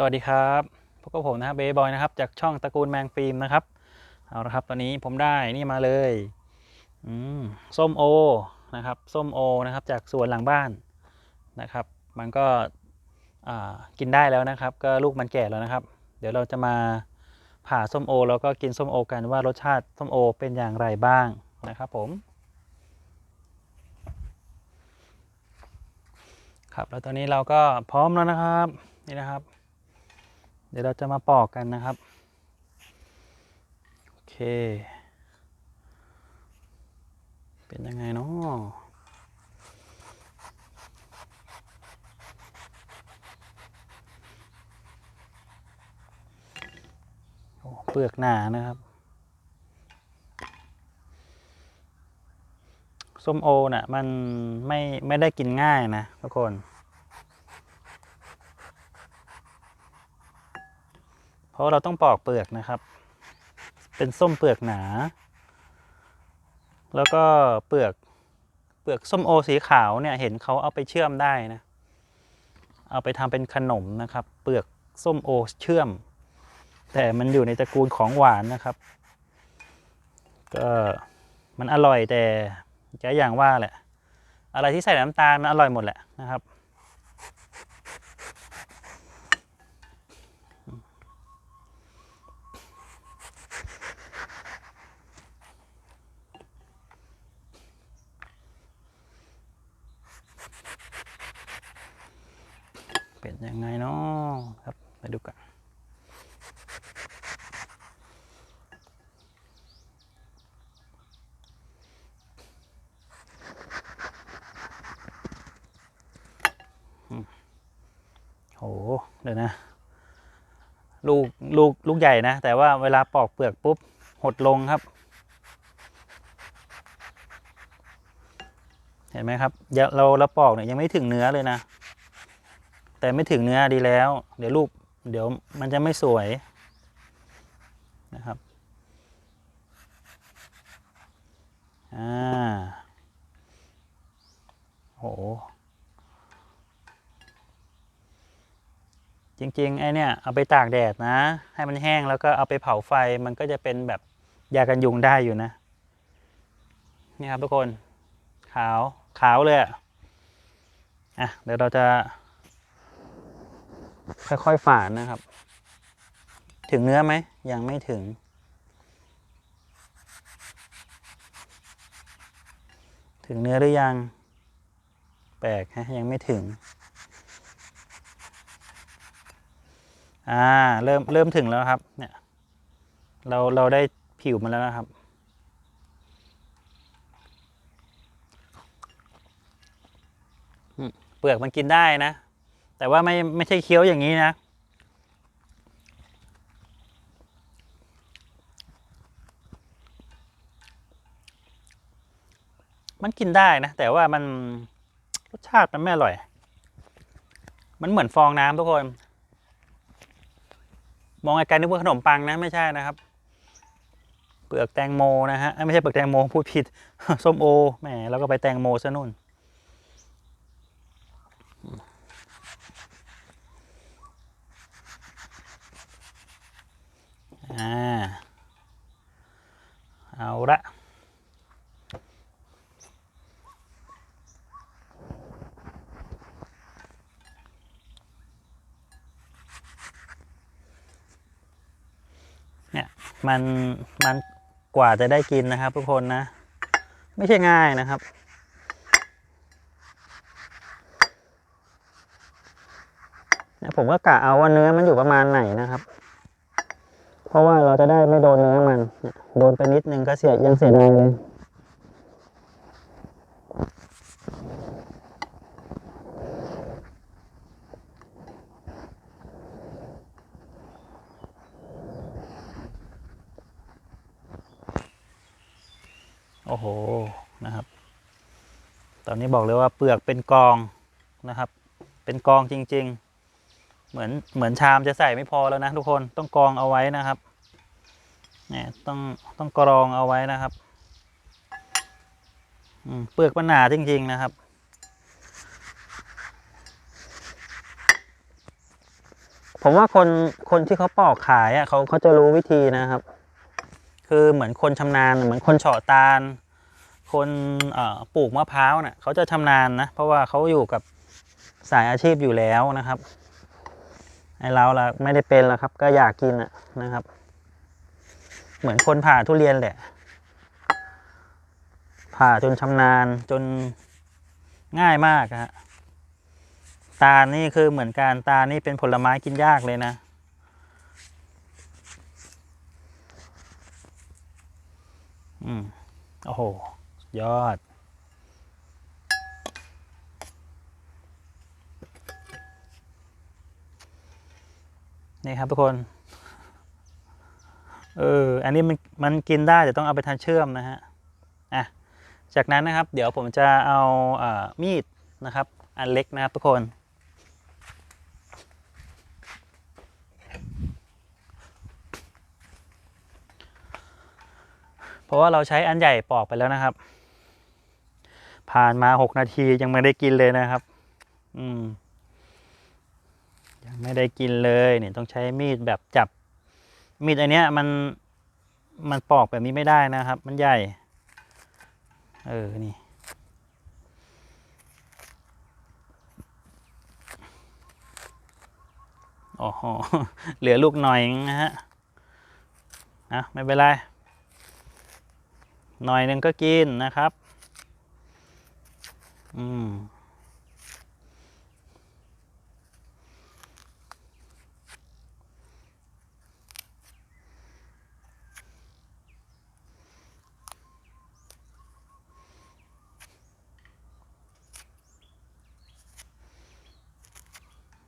สวัสดีครับพบกับผมนะครับเบย์บอยนะครับจากช่องตระกูลแมงฟิล์มนะครับเอาละครับตอนนี้ผมได้นี่มาเลยอืมส้มโอนะครับส้มโอนะครับจากสวนหลังบ้านนะครับ มันก็อ่ากินได้แล้วนะครับ ก็ลูกมันแก่แล้วนะครับ เดี๋ยวเราจะมาผ่าส้มโอ แล้วก็กินส้มโอกันว่ารสชาติส้มโอเป็นอย่างไรบ้างนะครับผมครับแล้วตอนนี้เราก็พร้อมแล้วนะครับนี่นะครับ เดี๋ยวเราจะมาปอกกันนะครับ โอเค เป็นยังไงเนาะเปลือกหนานะครับ ส้มโอน่ะมันไม่ไม่ได้กินง่ายนะทุกคน เพ ราะเราต้องปอกเปลือกนะครับ เป็นส้มเปลือกหนา แล้วก็เปลือกเปลือกส้มโอสีขาวเนี่ยเห็นเขาเอาไปเชื่อมได้นะ เอาไปทำเป็นขนมนะครับ เปลือกส้มโอเชื่อม แต่มันอยู่ในตระกูลของหวานนะครับ ก็มันอร่อยแต่ก็อย่างว่าแหละ อะไรที่ใส่น้ำตาลมันอร่อยหมดแหละนะครับ ยังไงเนาะครับไปดูกันโหเดี๋ยวนะ ลูกลูกลูกใหญ่นะ แต่ว่าเวลาปอกเปลือกปุ๊บ หดลงครับ เห็นไหมครับเราเราปอกเนี่ยยังไม่ถึงเนื้อเลยนะ แต่ไม่ถึงเนื้อดีแล้ว เดี๋ยวลูกเดี๋ยวมันจะไม่สวยนะครับอ่าโหจริงๆไอเนี่ยเอาไปตากแดดนะ ให้มันแห้งแล้วก็เอาไปเผาไฟมันก็จะเป็นแบบยากันยุงได้อยู่นะนี่ครับทุกคนขาวขาวเลยอะอะเดี๋ยวเราจะ ค่อยๆฝานนะครับ ถึงเนื้อไหม ยังไม่ถึง ถึงเนื้อหรือยัง แปลกฮะยังไม่ถึง อ่า เริ่มเริ่มถึงแล้วครับ เนี่ย เราเราได้ผิวมันแล้วนะครับเปลือกมันกินได้นะ แต่ว่าไม่ไม่ใช่เคี้ยวอย่างนี้นะมันกินได้นะ แต่ว่ามันรสชาติมันไม่อร่อย มันเหมือนฟองน้ำทุกคน มองไกลๆนึกว่าขนมปังนะไม่ใช่นะครับ เปลือกแตงโมนะฮะไม่ใช่เปลือกแตงโมพูดผิดส้มโอแหมแล้วก็ไปแตงโมซะนู่น อ่าเอาละเนี่ยมันมันกว่าจะได้กินนะครับ ทุกคนนะ ไม่ใช่ง่ายนะครับเนี่ยผมก็กะเอาว่าเนื้อมันอยู่ประมาณไหนนะครับ เพราะว่าเราจะได้ไม่โดนเนื้อมัน โดนไปนิดนึงก็เสียยังเสียดายเลยโอ้โห นะครับ ตอนนี้บอกเลยว่าเปลือกเป็นกองนะครับ เป็นกองจริง ๆ เหมือนเหมือนชามจะใส่ไม่พอแล้วนะทุกคนต้องกรองเอาไว้นะครับเนี่ยต้องต้องกรองเอาไว้นะครับอืมเปลือกมันหนาจริง ๆ นะครับ ผมว่าคนคนที่เขาปอกขายอะเขาเขาจะรู้วิธีนะครับ คือเหมือนคนชำนาญเหมือนคนเฉาะตาล คนเอ่อปลูกมะพร้าวน่ะเขาจะชำนาญนะ เพราะว่าเขาอยู่กับสายอาชีพอยู่แล้วนะครับ ไอเราละไม่ได้เป็นแล้วครับ ก็อยากกินอะนะครับ เหมือนคนผ่าทุเรียนแหละ ผ่าจนชำนาญจนง่ายมากฮะตานี่คือเหมือนการตานี่เป็นผลไม้กินยากเลยนะ อืม โอ้โห ยอด นี่ครับทุกคน เออ อันนี้มันมันกินได้แต่ต้องเอาไปทานเชื่อมนะฮะ อะ จากนั้นนะครับ เดี๋ยวผมจะเอาอามีดนะครับ อันเล็กนะครับทุกคน เพราะว่าเราใช้อันใหญ่ปอกไปแล้วนะครับ ผ่านมาหกนาทียังไม่ได้กินเลยนะครับ อืม ไม่ได้กินเลยเนี่ยต้องใช้มีดแบบจับ มีดอันเนี้ยมันมันปอกแบบนี้ไม่ได้นะครับ มันใหญ่ เออ นี่ โอ้โห เหลือลูกหน่อยนะฮะนะไม่เป็นไร หน่อยหนึ่งก็กินนะครับ อืม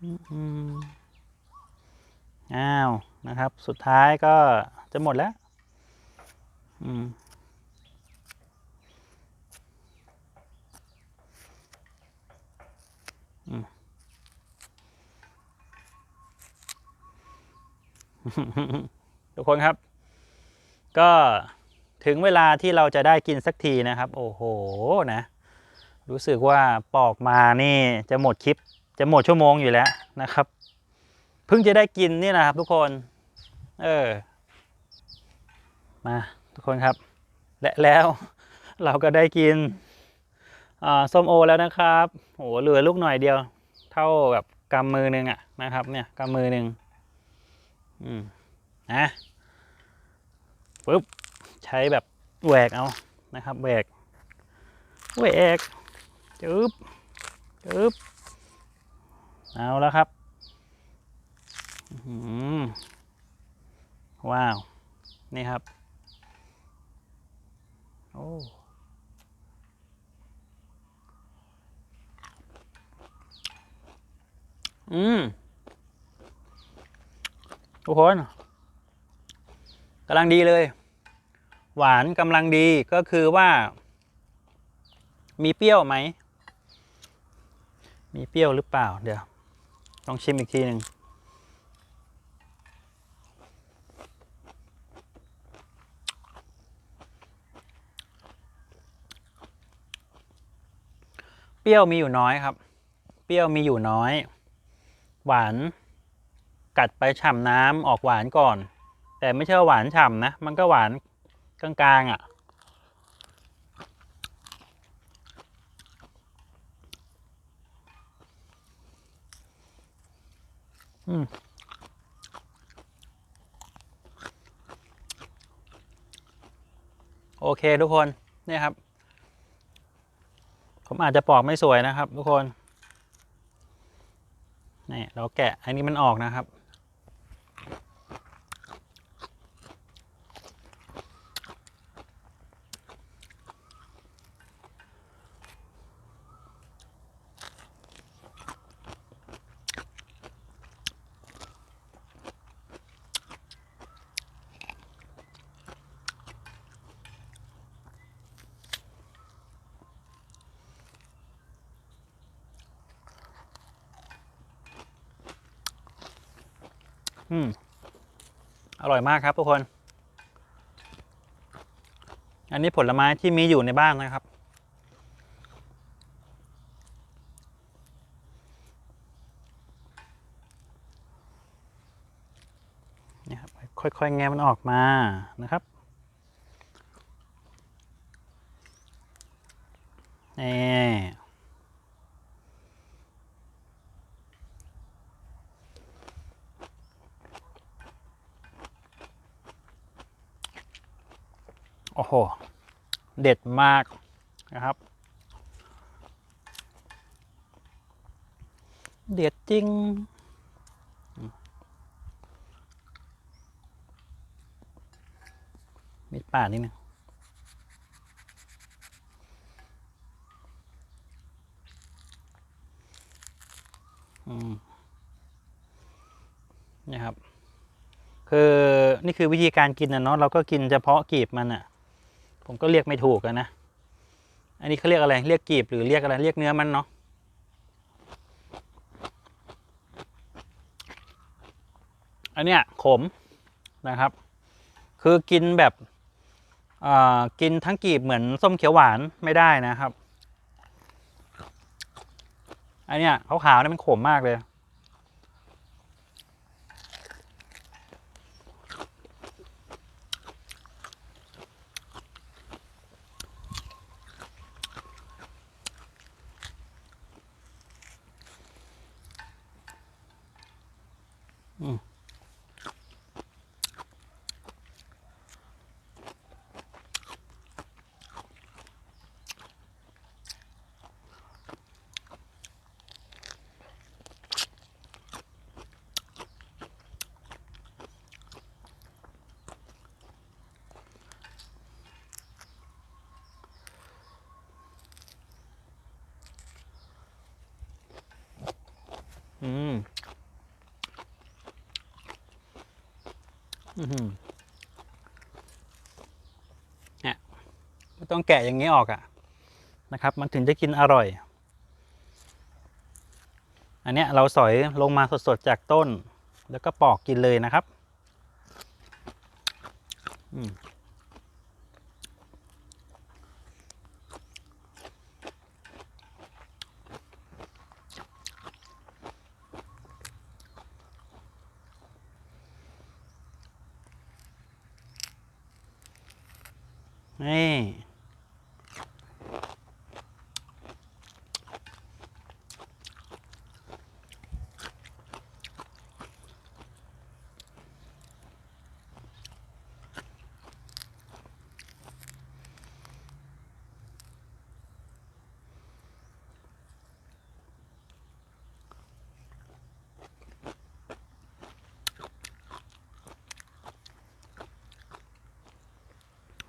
อ้าวนะครับ สุดท้ายก็จะหมดแล้ว อืมอืมทุกคนครับ ก็ถึงเวลาที่เราจะได้กินสักทีนะครับ โอ้โหนะ รู้สึกว่าปอกมานี่จะหมดคลิป จะหมดชั่วโมงอยู่แล้วนะครับ เพิ่งจะได้กินนี่นะครับ ทุกคน เออ มาทุกคนครับ และแล้วเราก็ได้กินส้มโอแล้วนะครับโอ้เหลือลูกหน่อยเดียว เท่าแบบกำมือหนึ่งอะนะครับ เนี่ยกำมือหนึ่งอืมนะปึ๊บใช้แบบแหวกเอานะครับแหวกแหวกจึ๊บจึ๊บ เอาแล้วครับอื้อหือว้าว นี่ครับ โอ้อืมทุกคนกำลังดีเลย หวานกำลังดีก็คือว่า มีเปรี้ยวไหม มีเปรี้ยวหรือเปล่าเดี๋ยว ต้องชิมอีกทีหนึ่งเปรี้ยวมีอยู่น้อยครับ เปรี้ยวมีอยู่น้อย หวาน กัดไปฉ่ำน้ำออกหวานก่อน แต่ไม่ใช่ว่าหวานฉ่ำนะ มันก็หวานกลางๆอะม โอเคทุกคนเนี่ยครับ ผมอาจจะปอกไม่สวยนะครับ ทุกคนนี่เราแกะอันนี้มันออกนะครับ อืมอร่อยมากครับทุกคน อันนี้ผลไม้ที่มีอยู่ในบ้านนะครับ นี่ครับ ค่อยๆ แงมันออกมานะครับนี่ โอ้โห เด็ดมากนะครับ เด็ดจริง มีดป่านิดนึงอืมนี่ครับ คือนี่คือวิธีการกินนะเนาะเราก็กินเฉพาะกีบมันอะ่ะ ผมก็เรียกไม่ถูกอะนะ อันนี้เขาเรียกอะไร เรียกกีบหรือเรียกอะไร เรียกเนื้อมันเนาะ อันเนี้ยขมนะครับ คือกินแบบกินทั้งกีบเหมือนส้มเขียวหวานไม่ได้นะครับ อันเนี้ยขาวๆเนี่ยมันขมมากเลย เนี่ยไม่ต้องแกะอย่างนี้ออกอะนะครับ มันถึงจะกินอร่อย อันเนี้ยเราสอยลงมาสดๆจากต้น แล้วก็ปอกกินเลยนะครับ อืม นี่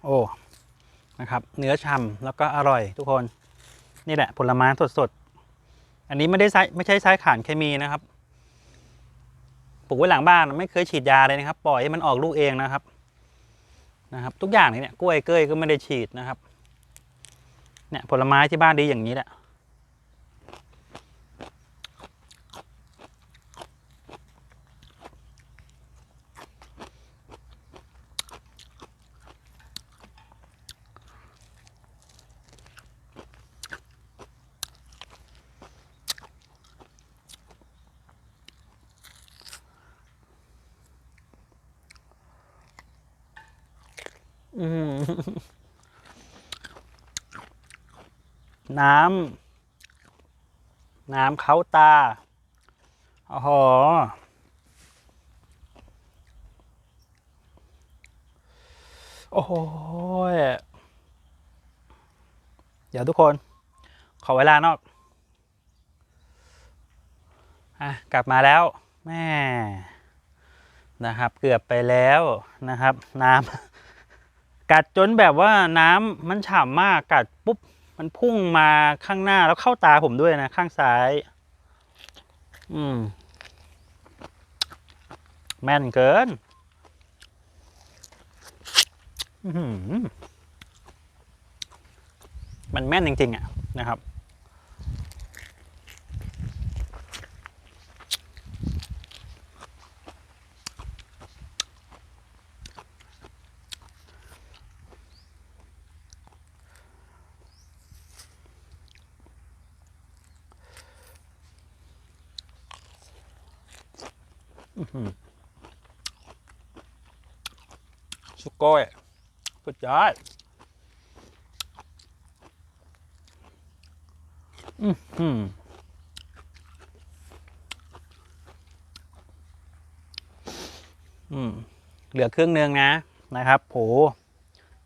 โอ้ นะครับ เนื้อฉ่ำแล้วก็อร่อยทุกคน นี่แหละผลไม้สดๆ อันนี้ไม่ได้ใช้ไม่ใช่ใช้ขานเคมีนะครับ ปลูกไว้หลังบ้านไม่เคยฉีดยาเลยนะครับ ปล่อยให้มันออกลูกเองนะครับ นะครับ ทุกอย่างเนี่ยกล้วยเกยก็ไม่ได้ฉีดนะครับ เนี่ยผลไม้ที่บ้านดีอย่างนี้แหละ น้ำ น้ำเขาตาโอ้โหโอ้โหยเดี๋ยวทุกคน ขอเวลานอก อะ กลับมาแล้ว แม่ นะครับ เกือบไปแล้วนะครับ น้ำ กัดจนแบบว่าน้ำมันฉ่ำมากกัดปุ๊บมันพุ่งมาข้างหน้าแล้วเข้าตาผมด้วยนะ ข้างซ้าย อืม แม่นเกินมันแม่นจริง ๆ อะนะครับ อื้อหือ ก้อยสุดยอดอืมอืมเหลือครึ่งหนึงนะนะครับโห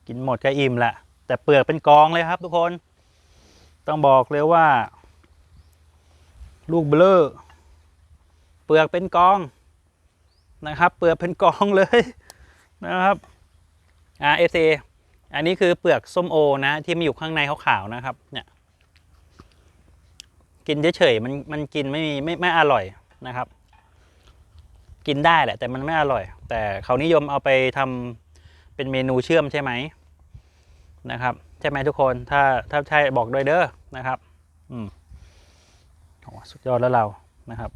กินหมดก็อิ่มละ แต่เปลือกเป็นกองเลยครับทุกคน ต้องบอกเลยว่า ลูกเบลอเปลือกเป็นกองนะครับ เปลือกเป็นกองเลยนะครับ อ่าเอซอันนี้คือเปลือกส้มโอนะที่มันอยู่ข้างในขาวๆนะครับ เนี่ย กินเฉยๆมันมันกินไม่มีไม่ไม่อร่อยนะครับ กินได้แหละ แต่มันไม่อร่อย แต่เขานิยมเอาไปทำเป็นเมนูเชื่อมใช่ไหมนะครับใช่ไหมทุกคนถ้าถ้าใช่บอกด้วยเด้อนะครับ อืมโอ้สุดยอดแล้วเรานะครับ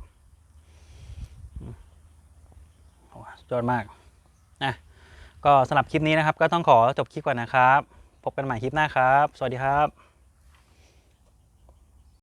โอ้สุดยอดมาก ก็สำหรับคลิปนี้นะครับ ก็ต้องขอจบคลิปก่อนนะครับ พบกันใหม่คลิปหน้าครับ สวัสดีครับ